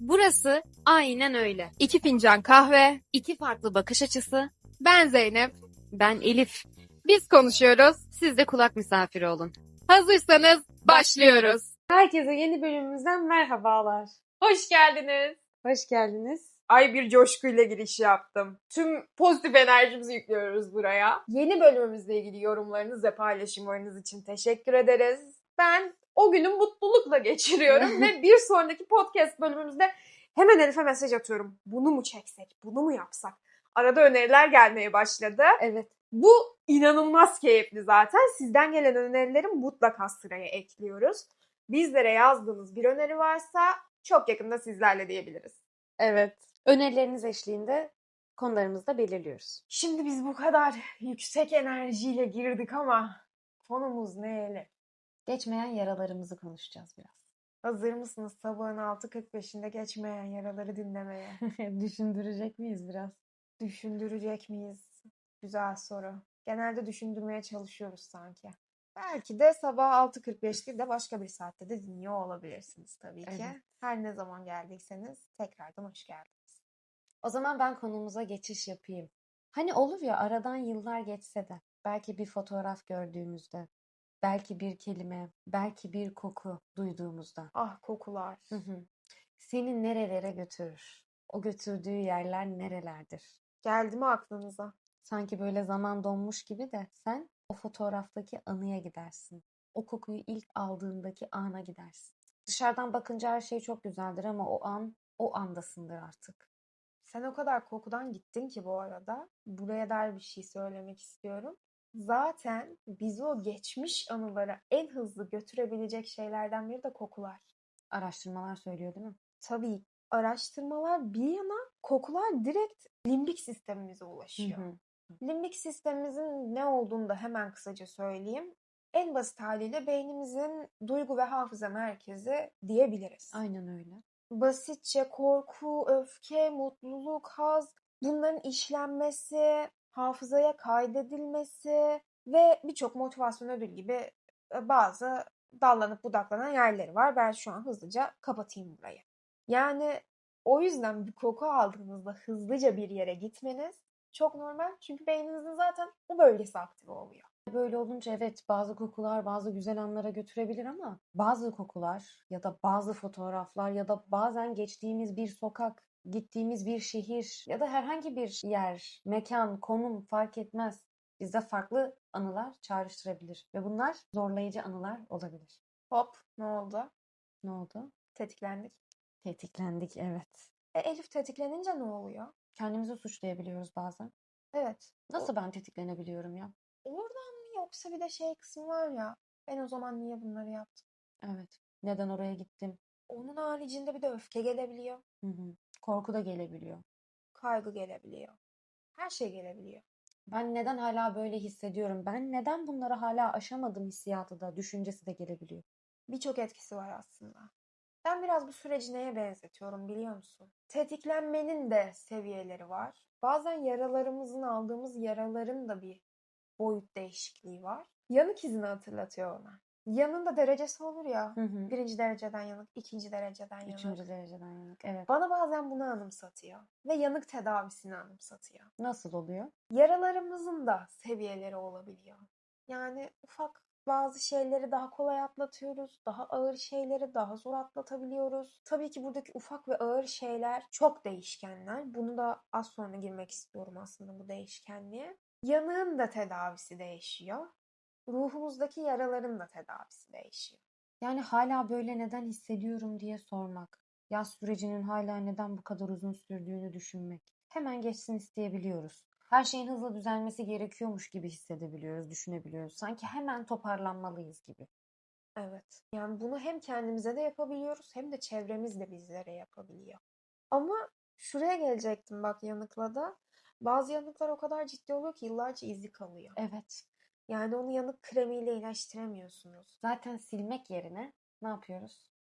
Burası aynen öyle. İki fincan kahve. İki farklı bakış açısı. Ben Zeynep. Ben Elif. Biz konuşuyoruz. Siz de kulak misafiri olun. Hazırsanız başlıyoruz. Herkese yeni bölümümüzden merhabalar. Hoş geldiniz. Hoş geldiniz. Ay bir coşkuyla giriş yaptım. Tüm pozitif enerjimizi yüklüyoruz buraya. Yeni bölümümüzle ilgili yorumlarınız ve paylaşımlarınız için teşekkür ederiz. Ben o günü mutlulukla geçiriyorum ve bir sonraki podcast bölümümüzde hemen Elif'e mesaj atıyorum. Bunu mu çeksek, bunu mu yapsak? Arada öneriler gelmeye başladı. Evet. Bu inanılmaz keyifli zaten. Sizden gelen önerileri mutlaka sıraya ekliyoruz. Bizlere yazdığınız bir öneri varsa çok yakında sizlerle diyebiliriz. Evet. Önerileriniz eşliğinde konularımızı da belirliyoruz. Şimdi biz bu kadar yüksek enerjiyle girdik ama konumuz ne Elif? Geçmeyen yaralarımızı konuşacağız biraz. Hazır mısınız sabahın 6.45'inde geçmeyen yaraları dinlemeye? Düşündürecek miyiz biraz? Düşündürecek miyiz? Güzel soru. Genelde düşündürmeye çalışıyoruz sanki. Belki de sabah 6.45 değil de başka bir saatte de dinliyor olabilirsiniz tabii ki. Evet. Her ne zaman geldiyseniz tekrardan hoş geldiniz. O zaman ben konumuza geçiş yapayım. Hani olur ya aradan yıllar geçse de belki bir fotoğraf gördüğümüzde, belki bir kelime, belki bir koku duyduğumuzda Ah kokular. Hı hı. Seni nerelere götürür? O götürdüğü yerler nerelerdir? Geldi mi aklınıza? Sanki böyle zaman donmuş gibi de sen o fotoğraftaki anıya gidersin. O kokuyu ilk aldığındaki ana gidersin. Dışarıdan bakınca her şey çok güzeldir ama o an o andasındır artık. Sen o kadar kokudan gittin ki bu arada. Buraya dair bir şey söylemek istiyorum. Zaten bizi o geçmiş anılara en hızlı götürebilecek şeylerden biri de kokular. Araştırmalar söylüyor değil mi? Tabii araştırmalar bir yana kokular direkt limbik sistemimize Hı ulaşıyor. hı. Limbik sistemimizin ne olduğunu da hemen kısaca söyleyeyim. En basit haliyle beynimizin duygu ve hafıza merkezi diyebiliriz. Aynen öyle. basitçe korku, öfke, mutluluk, haz bunların işlenmesi, hafızaya kaydedilmesi ve birçok motivasyon ödül gibi e, bazı dallanıp budaklanan yerleri var. Ben şu an hızlıca kapatayım burayı. Yani o yüzden bir koku aldığınızda hızlıca bir yere gitmeniz çok normal. Çünkü beyninizin zaten o bölgesi aktive oluyor. Böyle olunca evet bazı kokular bazı güzel anlara götürebilir ama bazı kokular ya da bazı fotoğraflar ya da bazen geçtiğimiz bir sokak, gittiğimiz bir şehir ya da herhangi bir yer, mekan, konum fark etmez. Bizde farklı anılar çağrıştırabilir ve bunlar zorlayıcı anılar olabilir. Hop ne oldu? Ne oldu? Tetiklendik. Tetiklendik evet. E, Elif tetiklenince ne oluyor? Kendimizi suçlayabiliyoruz bazen. Evet. Nasıl ben tetiklenebiliyorum ya? Oradan mı yoksa bir de şey kısmı var ya. Ben o zaman niye bunları yaptım? Evet. Neden oraya gittim? Onun haricinde bir de öfke gelebiliyor. Hı hı. Korku da gelebiliyor. Kaygı gelebiliyor. Her şey gelebiliyor. Ben neden hala böyle hissediyorum? Ben neden bunları hala aşamadım hissiyatı da, düşüncesi de gelebiliyor. Birçok etkisi var aslında. Ben biraz bu süreci neye benzetiyorum biliyor musun? Tetiklenmenin de seviyeleri var. Bazen yaralarımızın aldığımız yaraların da bir boyut değişikliği var. Yanık izini hatırlatıyor ona. Yanında derecesi olur ya. Hı hı. Birinci dereceden yanık, ikinci dereceden yanık. Üçüncü dereceden yanık. Evet. Bana bazen bunu anımsatıyor. Ve yanık tedavisini anımsatıyor. Nasıl oluyor? Yaralarımızın da seviyeleri olabiliyor. Yani ufak bazı şeyleri daha kolay atlatıyoruz. Daha ağır şeyleri daha zor atlatabiliyoruz. Tabii ki buradaki ufak ve ağır şeyler çok değişkenler. Bunu da az sonra girmek istiyorum aslında bu değişkenliğe. Yanığın da tedavisi değişiyor. Ruhumuzdaki yaraların da tedavisi değişiyor. Yani hala böyle neden hissediyorum diye sormak. Yaz sürecinin hala neden bu kadar uzun sürdüğünü düşünmek. Hemen geçsin isteyebiliyoruz. Her şeyin hızla düzelmesi gerekiyormuş gibi hissedebiliyoruz, düşünebiliyoruz. Sanki hemen toparlanmalıyız gibi. Evet. Yani bunu hem kendimize de yapabiliyoruz hem de çevremiz de bizlere yapabiliyor. Ama şuraya gelecektim bak yanıkla da. Bazı yanıklar o kadar ciddi oluyor ki yıllarca izi kalıyor. Evet. Yani onu yanık kremiyle iyileştiremiyorsunuz. Zaten silmek yerine ne yapıyoruz?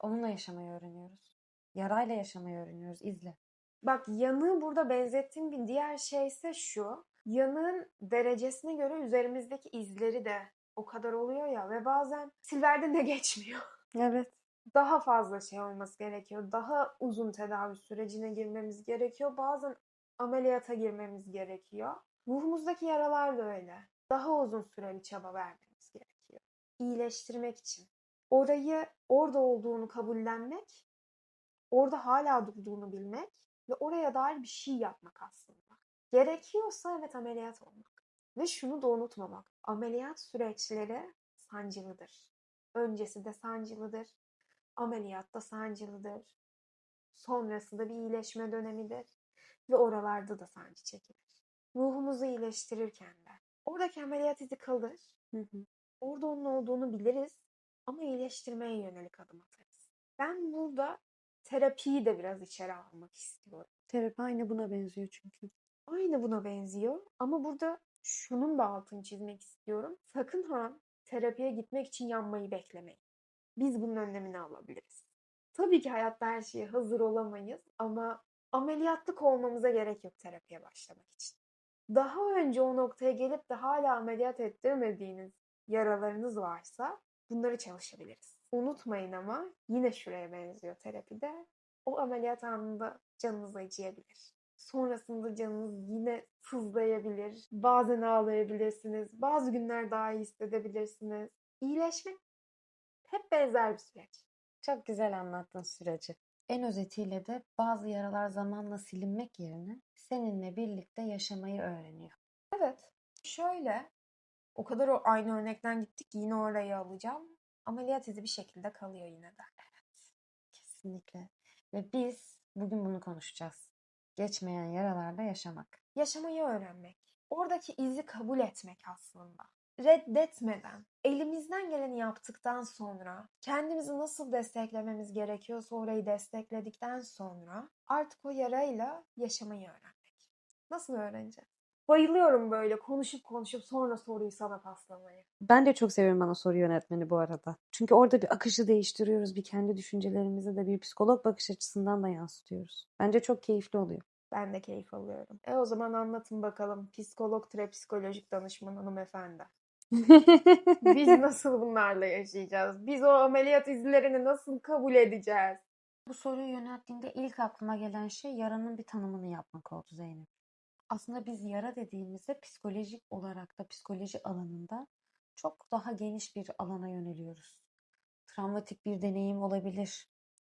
Onunla yaşamayı öğreniyoruz. Yarayla yaşamayı öğreniyoruz. İzle. Bak yanığı burada benzettiğim bir diğer şey ise şu. Yanığın derecesine göre üzerimizdeki izleri de o kadar oluyor ya ve bazen silverden de geçmiyor. Evet. Daha fazla şey olması gerekiyor. Daha uzun tedavi sürecine girmemiz gerekiyor. Bazen ameliyata girmemiz gerekiyor. Ruhumuzdaki yaralar da öyle. Daha uzun süreli çaba vermemiz gerekiyor. İyileştirmek için. Orayı orada olduğunu kabullenmek, orada hala durduğunu bilmek ve oraya dair bir şey yapmak aslında. Gerekiyorsa evet ameliyat olmak. Ve şunu da unutmamak. Ameliyat süreçleri sancılıdır. Öncesi de sancılıdır. Ameliyat da sancılıdır. Sonrası da bir iyileşme dönemidir. Ve oralarda da sancı çekilir. Ruhumuzu iyileştirirken de. Oradaki ameliyat izi kalır. Hı hı. Orada onun olduğunu biliriz. Ama iyileştirmeye yönelik adım atarız. Ben burada terapiyi de biraz içeri almak istiyorum. Terapi aynı buna benziyor çünkü. Aynı buna benziyor ama burada şunun da altını çizmek istiyorum. Sakın ha terapiye gitmek için yanmayı beklemeyin. Biz bunun önlemini alabiliriz. Tabii ki hayatta her şeye hazır olamayız ama ameliyatlık olmamıza gerek yok terapiye başlamak için. Daha önce o noktaya gelip de hala ameliyat ettirmediğiniz yaralarınız varsa bunları çalışabiliriz. Unutmayın ama yine şuraya benziyor terapide. O ameliyat anında canınız acıyabilir. Sonrasında canınız yine sızlayabilir. Bazen ağlayabilirsiniz. Bazı günler daha iyi hissedebilirsiniz. İyileşmek hep benzer bir süreç. Çok güzel anlattın süreci. En özetiyle de bazı yaralar zamanla silinmek yerine seninle birlikte yaşamayı öğreniyor. Evet. Şöyle, o kadar o aynı örnekten gittik ki yine orayı alacağım. Ameliyat izi bir şekilde kalıyor yine de. Kesinlikle. Ve biz bugün bunu konuşacağız. Geçmeyen yaralarla yaşamak. Yaşamayı öğrenmek. Oradaki izi kabul etmek aslında. Reddetmeden, elimizden geleni yaptıktan sonra, kendimizi nasıl desteklememiz gerekiyorsa orayı destekledikten sonra artık o yarayla yaşamayı öğrenmek. Nasıl öğreneceğiz? Bayılıyorum böyle konuşup konuşup sonra soruyu sana paslamayı. Ben de çok seviyorum bana soru yönetmeni bu arada. Çünkü orada bir akışı değiştiriyoruz. Bir kendi düşüncelerimizi de bir psikolog bakış açısından da yansıtıyoruz. Bence çok keyifli oluyor. Ben de keyif alıyorum. E o zaman anlatın bakalım psikolog, tre psikolojik danışman hanımefendi. Biz nasıl bunlarla yaşayacağız? Biz o ameliyat izlerini nasıl kabul edeceğiz? Bu soruyu yönelttiğinde ilk aklıma gelen şey yaranın bir tanımını yapmak oldu Zeynep. Aslında biz yara dediğimizde psikolojik olarak da psikoloji alanında çok daha geniş bir alana yöneliyoruz. Travmatik bir deneyim olabilir.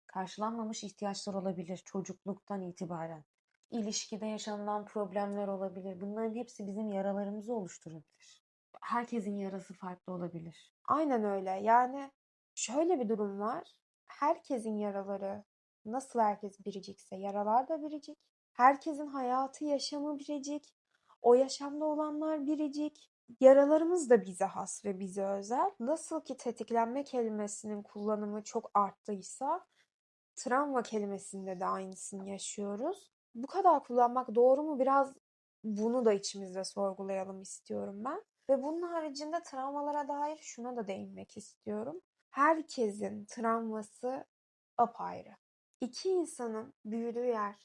Karşılanmamış ihtiyaçlar olabilir çocukluktan itibaren. İlişkide yaşanılan problemler olabilir. Bunların hepsi bizim yaralarımızı oluşturabilir. Herkesin yarası farklı olabilir. Aynen öyle. Yani şöyle bir durum var. Herkesin yaraları nasıl herkes biricikse yaralar da biricik. Herkesin hayatı, yaşamı biricik. O yaşamda olanlar biricik. Yaralarımız da bize has ve bize özel. Nasıl ki tetiklenme kelimesinin kullanımı çok arttıysa travma kelimesinde de aynısını yaşıyoruz. Bu kadar kullanmak doğru mu? Biraz bunu da içimizde sorgulayalım istiyorum ben. Ve bunun haricinde travmalara dair şuna da değinmek istiyorum. Herkesin travması apayrı. İki insanın büyüdüğü yer,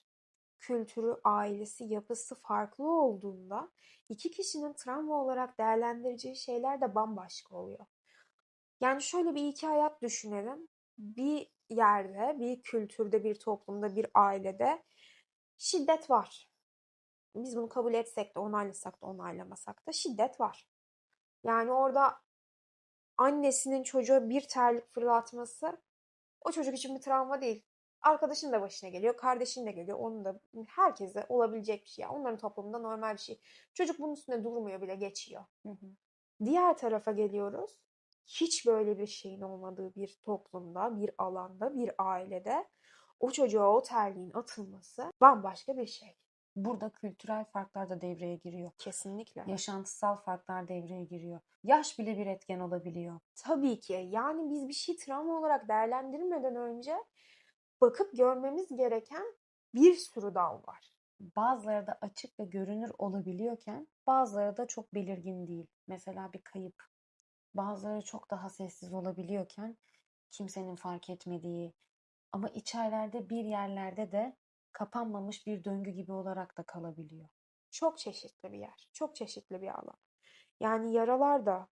kültürü, ailesi, yapısı farklı olduğunda iki kişinin travma olarak değerlendireceği şeyler de bambaşka oluyor. Yani şöyle bir iki hayat düşünelim. Bir yerde, bir kültürde, bir toplumda, bir ailede şiddet var. Biz bunu kabul etsek de onaylasak da onaylamasak da şiddet var. Yani orada annesinin çocuğa bir terlik fırlatması o çocuk için bir travma değil. Arkadaşın da başına geliyor, kardeşin de geliyor. Onun da herkese olabilecek bir şey. Yani onların toplumunda normal bir şey. Çocuk bunun üstüne durmuyor bile geçiyor. Hı hı. Diğer tarafa geliyoruz. Hiç böyle bir şeyin olmadığı bir toplumda, bir alanda, bir ailede o çocuğa o terliğin atılması bambaşka bir şey. Burada kültürel farklar da devreye giriyor. Kesinlikle. Yaşantısal farklar devreye giriyor. Yaş bile bir etken olabiliyor. Tabii ki. Yani biz bir şey travma olarak değerlendirmeden önce bakıp görmemiz gereken bir sürü dal var. Bazıları da açık ve görünür olabiliyorken bazıları da çok belirgin değil. Mesela bir kayıp. Bazıları çok daha sessiz olabiliyorken kimsenin fark etmediği ama içerlerde bir yerlerde de kapanmamış bir döngü gibi olarak da kalabiliyor. Çok çeşitli bir yer. Çok çeşitli bir alan. Yani yaralar da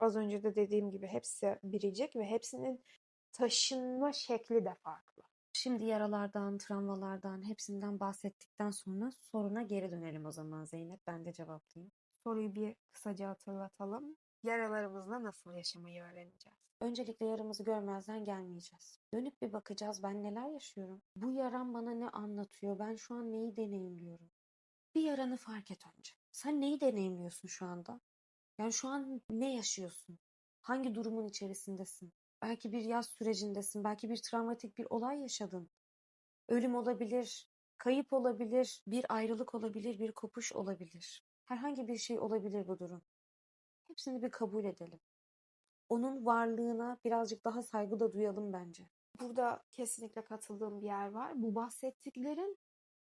Az önce de dediğim gibi hepsi biricik ve hepsinin taşınma şekli de farklı. Şimdi yaralardan, travmalardan, hepsinden bahsettikten sonra soruna geri dönelim o zaman Zeynep. Ben de cevaplayayım. Soruyu bir kısaca hatırlatalım. Yaralarımızla nasıl yaşamayı öğreneceğiz? Öncelikle yaramızı görmezden gelmeyeceğiz. Dönüp bir bakacağız ben neler yaşıyorum. Bu yaram bana ne anlatıyor? Ben şu an neyi deneyimliyorum? Bir yaranı fark et önce. Sen neyi deneyimliyorsun şu anda? Yani şu an ne yaşıyorsun? Hangi durumun içerisindesin? Belki bir yaz sürecindesin, belki bir travmatik bir olay yaşadın. Ölüm olabilir, kayıp olabilir, bir ayrılık olabilir, bir kopuş olabilir. Herhangi bir şey olabilir bu durum. Hepsini bir kabul edelim. Onun varlığına birazcık daha saygı da duyalım bence. Burada kesinlikle katıldığım bir yer var. Bu bahsettiklerin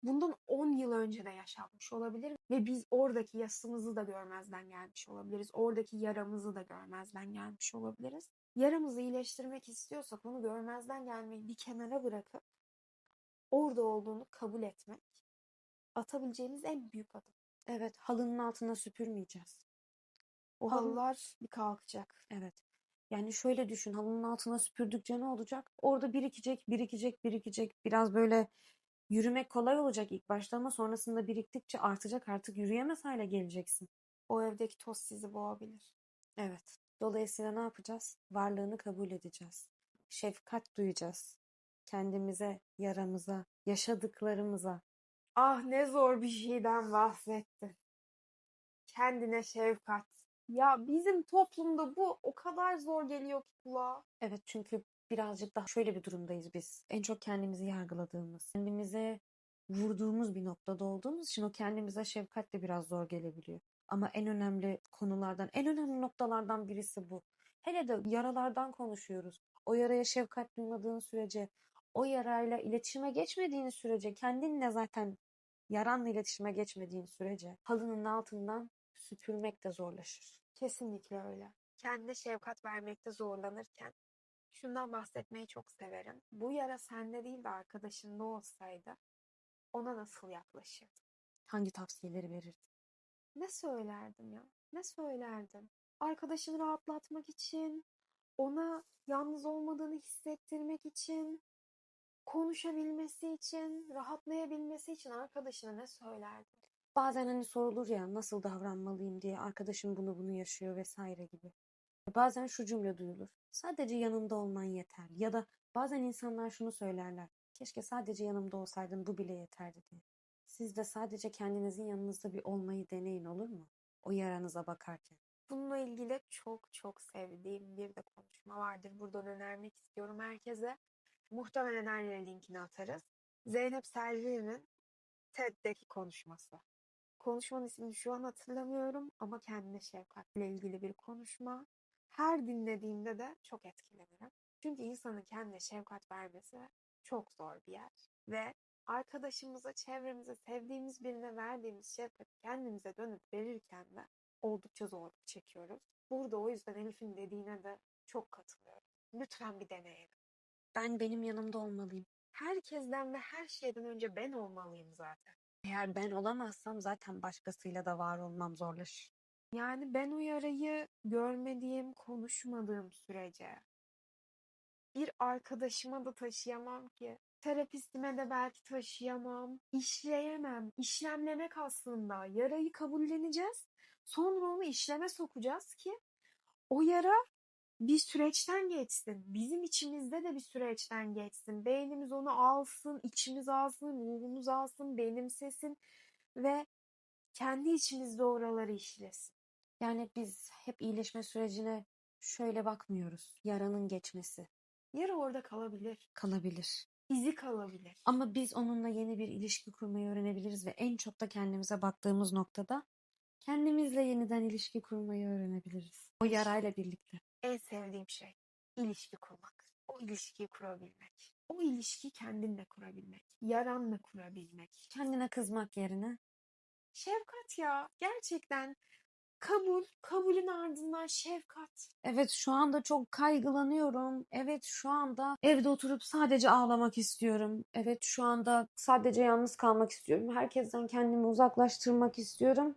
bundan 10 yıl önce de yaşanmış olabilir ve biz oradaki yasımızı da görmezden gelmiş olabiliriz. Oradaki yaramızı da görmezden gelmiş olabiliriz. Yaramızı iyileştirmek istiyorsak onu görmezden gelmeyi bir kenara bırakıp orada olduğunu kabul etmek atabileceğimiz en büyük adım. Evet, halının altına süpürmeyeceğiz. O Halılar bir kalkacak. Evet. Yani şöyle düşün, halının altına süpürdükçe ne olacak? Orada birikecek, birikecek, birikecek. Biraz böyle yürümek kolay olacak ilk başta ama sonrasında biriktikçe artacak. Artık yürüyemez hale geleceksin. O evdeki toz sizi boğabilir. Evet. Dolayısıyla ne yapacağız? Varlığını kabul edeceğiz. Şefkat duyacağız. Kendimize, yaramıza, yaşadıklarımıza. Ah ne zor bir şeyden bahsettin. Kendine şefkat. Ya bizim toplumda bu o kadar zor geliyor ki kulağa. Evet çünkü birazcık daha şöyle bir durumdayız biz. En çok kendimizi yargıladığımız, kendimize vurduğumuz bir noktada olduğumuz için o kendimize şefkat de biraz zor gelebiliyor. Ama en önemli konulardan, en önemli noktalardan birisi bu. Hele de yaralardan konuşuyoruz. O yaraya şefkat duymadığın sürece, o yarayla iletişime geçmediğin sürece, kendinle zaten yaranla iletişime geçmediğin sürece halının altından süpürmek de zorlaşır. Kesinlikle öyle. Kendine şefkat vermekte zorlanırken şundan bahsetmeyi çok severim. Bu yara sende değil de arkadaşında olsaydı ona nasıl yaklaşırdın? Hangi tavsiyeleri verirdin? Ne söylerdim ya? Ne söylerdim? Arkadaşını rahatlatmak için, ona yalnız olmadığını hissettirmek için, konuşabilmesi için, rahatlayabilmesi için arkadaşına ne söylerdin? Bazen hani sorulur ya nasıl davranmalıyım diye arkadaşım bunu bunu yaşıyor vesaire gibi. Bazen şu cümle duyulur. Sadece yanımda olman yeter. Ya da bazen insanlar şunu söylerler. Keşke sadece yanımda olsaydın bu bile yeterdi diye. Siz de sadece kendinizin yanınızda bir olmayı deneyin olur mu? O yaranıza bakarken. Bununla ilgili çok çok sevdiğim bir de konuşma vardır. Buradan önermek istiyorum herkese. Muhtemelen her yere linkini atarız. Zeynep Selvi'nin TED'deki konuşması. Konuşmanın ismini şu an hatırlamıyorum ama kendine şefkatle ilgili bir konuşma. Her dinlediğimde de çok etkilenirim. Çünkü insanın kendine şefkat vermesi çok zor bir yer. Ve arkadaşımıza, çevremize, sevdiğimiz birine verdiğimiz şefkati kendimize dönüp verirken de oldukça zorluk çekiyoruz. Burada o yüzden Elif'in dediğine de çok katılıyorum. Lütfen bir deneyelim. Ben benim yanımda olmalıyım. Herkesten ve her şeyden önce ben olmalıyım zaten. Eğer ben olamazsam zaten başkasıyla da var olmam zorlaşır. Yani ben o yarayı görmediğim, konuşmadığım sürece bir arkadaşıma da taşıyamam ki. Terapistime de belki taşıyamam. İşleyemem. İşlemlemek aslında. Yarayı kabulleneceğiz. Sonra onu işleme sokacağız ki o yara bir süreçten geçsin. Bizim içimizde de bir süreçten geçsin. Beynimiz onu alsın, içimiz alsın, ruhumuz alsın, benimsesin ve kendi içimizde oraları işlesin. Yani biz hep iyileşme sürecine şöyle bakmıyoruz. Yaranın geçmesi Yara orada kalabilir. kalabilir. İzi kalabilir. Ama biz onunla yeni bir ilişki kurmayı öğrenebiliriz ve en çok da kendimize baktığımız noktada kendimizle yeniden ilişki kurmayı öğrenebiliriz. O yarayla birlikte. En sevdiğim şey ilişki kurmak. O ilişkiyi kurabilmek. O ilişkiyi kendinle kurabilmek. Yaranla kurabilmek. Kendine kızmak yerine Şefkat ya. Gerçekten kabul. Kabulün ardından şefkat. evet şu anda çok kaygılanıyorum. Evet şu anda evde oturup sadece ağlamak istiyorum. Evet şu anda sadece yalnız kalmak istiyorum. Herkesten kendimi uzaklaştırmak istiyorum.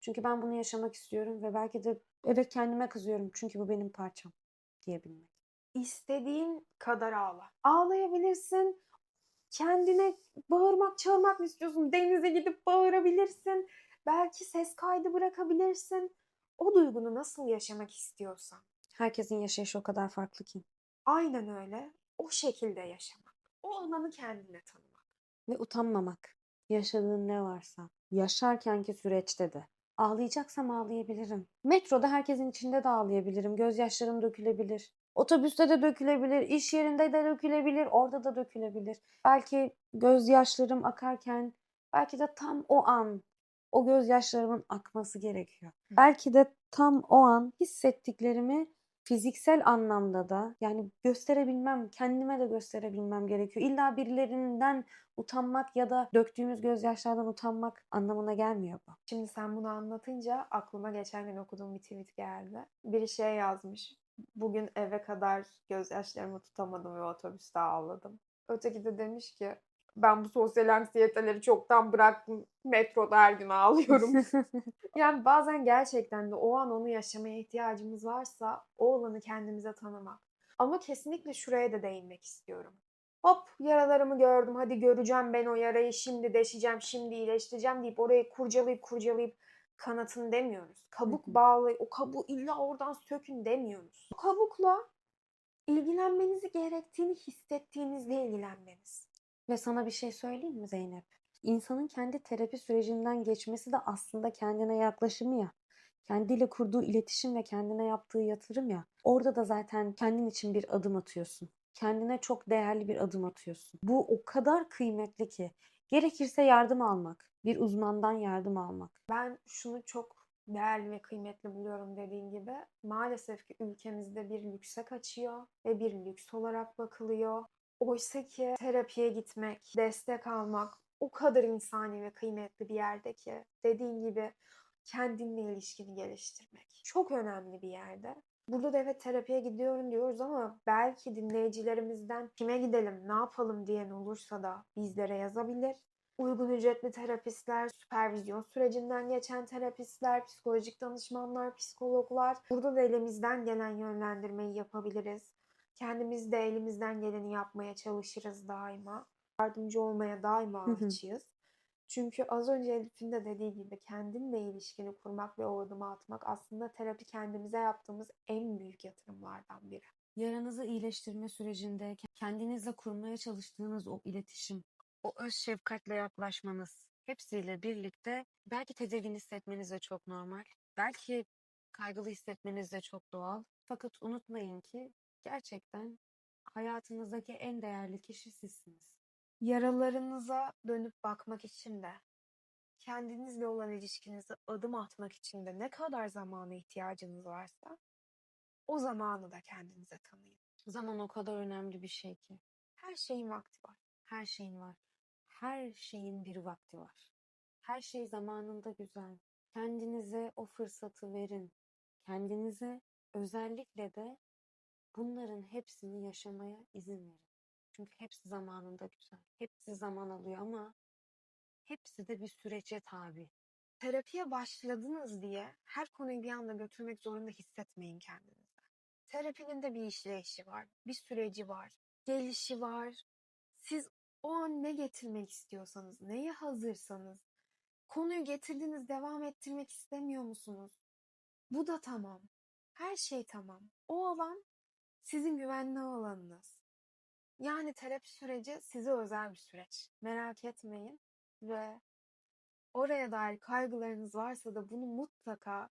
Çünkü ben bunu yaşamak istiyorum ve belki de evet kendime kızıyorum çünkü bu benim parçam diyebilmek. İstediğin kadar ağla. Ağlayabilirsin. Kendine bağırmak, çağırmak mı istiyorsun? Denize gidip bağırabilirsin. Belki ses kaydı bırakabilirsin. O duygunu nasıl yaşamak istiyorsan. Herkesin yaşayışı o kadar farklı ki. Aynen öyle. O şekilde yaşamak. O alanı kendine tanımak. Ve utanmamak. Yaşadığın ne varsa. Yaşarkenki süreçte de. Ağlayacaksam ağlayabilirim. Metroda herkesin içinde de ağlayabilirim. Gözyaşlarım dökülebilir. Otobüste de dökülebilir. iş yerinde de dökülebilir. Orada da dökülebilir. Belki gözyaşlarım akarken belki de tam o an o gözyaşlarımın akması gerekiyor. Belki de tam o an hissettiklerimi fiziksel anlamda da yani gösterebilmem, kendime de gösterebilmem gerekiyor. İlla birilerinden utanmak ya da döktüğümüz gözyaşlardan utanmak anlamına gelmiyor bu. Şimdi sen bunu anlatınca aklıma geçen gün okuduğum bir tweet geldi. Biri şey yazmış. Bugün eve kadar gözyaşlarımı tutamadım ve otobüste ağladım. Öteki de demiş ki ben bu sosyal anksiyeteleri çoktan bıraktım. Metroda her gün ağlıyorum. yani bazen gerçekten de o an onu yaşamaya ihtiyacımız varsa o alanı kendimize tanımak. Ama kesinlikle şuraya da değinmek istiyorum. Hop yaralarımı gördüm hadi göreceğim ben o yarayı şimdi deşeceğim şimdi iyileştireceğim deyip orayı kurcalayıp kurcalayıp kanatın demiyoruz. Kabuk bağlı o kabuğu illa oradan sökün demiyoruz. O kabukla ilgilenmenizi gerektiğini hissettiğinizde ilgilenmeniz. Ve sana bir şey söyleyeyim mi Zeynep? İnsanın kendi terapi sürecinden geçmesi de aslında kendine yaklaşımı ya. Kendiyle kurduğu iletişim ve kendine yaptığı yatırım ya. Orada da zaten kendin için bir adım atıyorsun. Kendine çok değerli bir adım atıyorsun. Bu o kadar kıymetli ki. Gerekirse yardım almak. Bir uzmandan yardım almak. Ben şunu çok değerli ve kıymetli buluyorum dediğin gibi. Maalesef ki ülkemizde bir lükse kaçıyor ve bir lüks olarak bakılıyor. Oysa ki terapiye gitmek, destek almak o kadar insani ve kıymetli bir yerde ki dediğin gibi kendinle ilişkini geliştirmek çok önemli bir yerde. Burada da evet terapiye gidiyorum diyoruz ama belki dinleyicilerimizden kime gidelim, ne yapalım diyen olursa da bizlere yazabilir. Uygun ücretli terapistler, süpervizyon sürecinden geçen terapistler, psikolojik danışmanlar, psikologlar. Burada da elimizden gelen yönlendirmeyi yapabiliriz. Kendimiz de elimizden geleni yapmaya çalışırız daima. Yardımcı olmaya daima açığız. Çünkü az önce Elif'in de dediği gibi kendinle ilişkini kurmak ve o adımı atmak aslında terapi kendimize yaptığımız en büyük yatırımlardan biri. Yaranızı iyileştirme sürecinde kendinizle kurmaya çalıştığınız o iletişim, o öz şefkatle yaklaşmanız hepsiyle birlikte belki tedirgin hissetmeniz de çok normal. Belki kaygılı hissetmeniz de çok doğal. Fakat unutmayın ki gerçekten hayatınızdaki en değerli kişi sizsiniz. Yaralarınıza dönüp bakmak için de, kendinizle olan ilişkinize adım atmak için de ne kadar zamana ihtiyacınız varsa o zamanı da kendinize tanıyın. Zaman o kadar önemli bir şey ki. Her şeyin vakti var. Her şeyin var. Her şeyin bir vakti var. Her şey zamanında güzel. Kendinize o fırsatı verin. Kendinize özellikle de bunların hepsini yaşamaya izin verin. Çünkü hepsi zamanında güzel. Hepsi zaman alıyor ama hepsi de bir sürece tabi. Terapiye başladınız diye her konuyu bir anda götürmek zorunda hissetmeyin kendinize. Terapinin de bir işleyişi var, bir süreci var, gelişi var. Siz o an ne getirmek istiyorsanız, neye hazırsanız, konuyu getirdiniz devam ettirmek istemiyor musunuz? Bu da tamam. Her şey tamam. O alan sizin güvenli alanınız. Yani terapi süreci size özel bir süreç. Merak etmeyin ve oraya dair kaygılarınız varsa da bunu mutlaka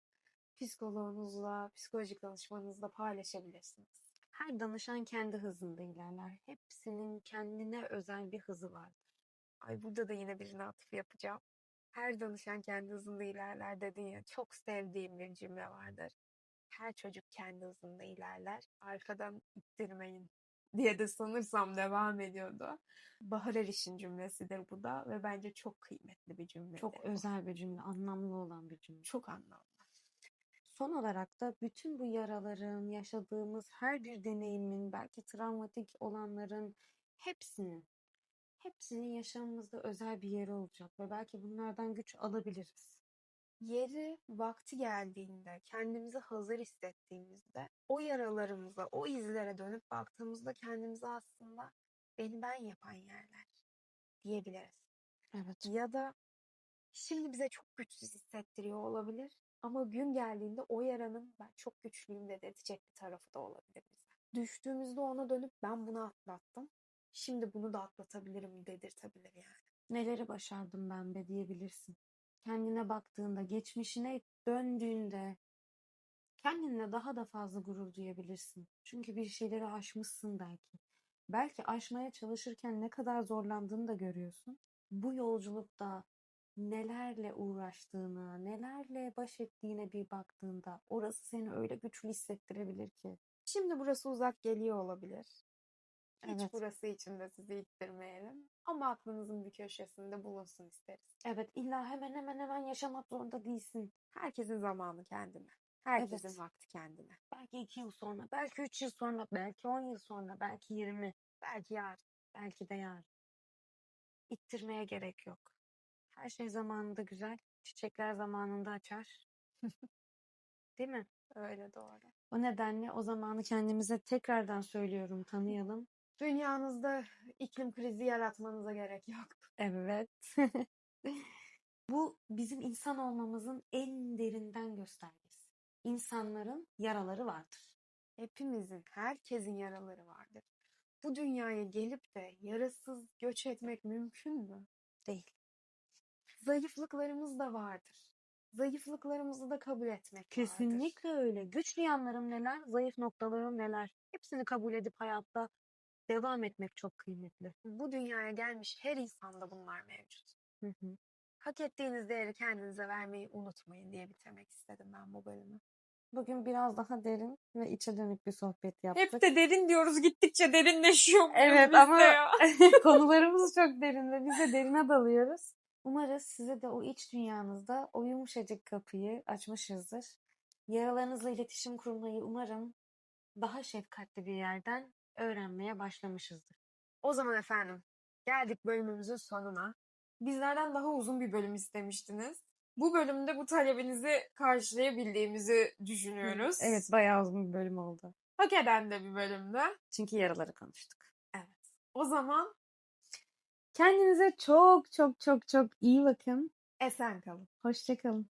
psikoloğunuzla, psikolojik danışmanınızla paylaşabilirsiniz. Her danışan kendi hızında ilerler. Hepsinin kendine özel bir hızı vardır. Ay burada da yine birine atıf yapacağım. Her danışan kendi hızında ilerler dedin ya çok sevdiğim bir cümle vardır. Her çocuk kendi hızında ilerler. Arkadan ittirmeyin diye de sanırsam devam ediyordu. Bahar Eriş'in cümlesidir bu da ve bence çok kıymetli bir cümle. Çok özel bir cümle, anlamlı olan bir cümle. Çok anlamlı. Son olarak da bütün bu yaraların, yaşadığımız her bir deneyimin, belki travmatik olanların hepsinin, hepsinin yaşamımızda özel bir yeri olacak ve belki bunlardan güç alabiliriz. Yeri vakti geldiğinde, kendimizi hazır hissettiğimizde o yaralarımıza, o izlere dönüp baktığımızda kendimize aslında beni ben yapan yerler diyebiliriz. Evet. Ya da şimdi bize çok güçsüz hissettiriyor olabilir ama gün geldiğinde o yaranın ben çok güçlüyüm dedirtecek bir tarafı da olabilir bize. Düştüğümüzde ona dönüp ben bunu atlattım. Şimdi bunu da atlatabilirim dedirtebilir yani. Neleri başardım ben be diyebilirsin. Kendine baktığında, geçmişine döndüğünde kendinle daha da fazla gurur duyabilirsin. Çünkü bir şeyleri aşmışsın belki. Belki aşmaya çalışırken ne kadar zorlandığını da görüyorsun. Bu yolculukta nelerle uğraştığına, nelerle baş ettiğine bir baktığında orası seni öyle güçlü hissettirebilir ki. Şimdi burası uzak geliyor olabilir. Hiç Evet. burası için de sizi ittirmeyelim. Ama aklınızın bir köşesinde bulunsun isteriz. Evet, illa hemen hemen hemen yaşamak zorunda değilsin. Herkesin zamanı kendine. Herkesin Evet. vakti kendine. Belki iki yıl sonra, belki üç yıl sonra, belki on yıl sonra, belki yirmi, Belki yarın. belki de yarın. İttirmeye gerek yok. Her şey zamanında güzel, çiçekler zamanında açar. Değil mi? Öyle doğru. O nedenle o zamanı kendimize tekrardan söylüyorum, tanıyalım. Dünyanızda iklim krizi yaratmanıza gerek yok. Evet. Bu bizim insan olmamızın en derinden göstergesi. İnsanların yaraları vardır. Hepimizin, herkesin yaraları vardır. Bu dünyaya gelip de yarasız göç etmek mümkün mü? Değil. Zayıflıklarımız da vardır. Zayıflıklarımızı da kabul etmek vardır. Kesinlikle öyle. Güçlü yanlarım neler, zayıf noktalarım neler. Hepsini kabul edip hayatta devam etmek çok kıymetli. Bu dünyaya gelmiş her insanda bunlar mevcut. Hı hı. Hak ettiğiniz değeri kendinize vermeyi unutmayın diye bitirmek istedim ben bu bölümü. Bugün biraz daha derin ve içe dönük bir sohbet yaptık. Hep de derin diyoruz gittikçe derinleşiyor. Evet ama konularımız çok derin ve biz de derine dalıyoruz. Umarız size de o iç dünyanızda o yumuşacık kapıyı açmışızdır. Yaralarınızla iletişim kurmayı umarım daha şefkatli bir yerden öğrenmeye başlamışızdır. O zaman efendim geldik bölümümüzün sonuna. Bizlerden daha uzun bir bölüm istemiştiniz. Bu bölümde bu talebinizi karşılayabildiğimizi düşünüyoruz. Evet bayağı uzun bir bölüm oldu. Hak eden de bir bölümde. Çünkü yaraları konuştuk. Evet. O zaman Kendinize çok çok çok çok iyi bakın. esen kalın. Hoşçakalın.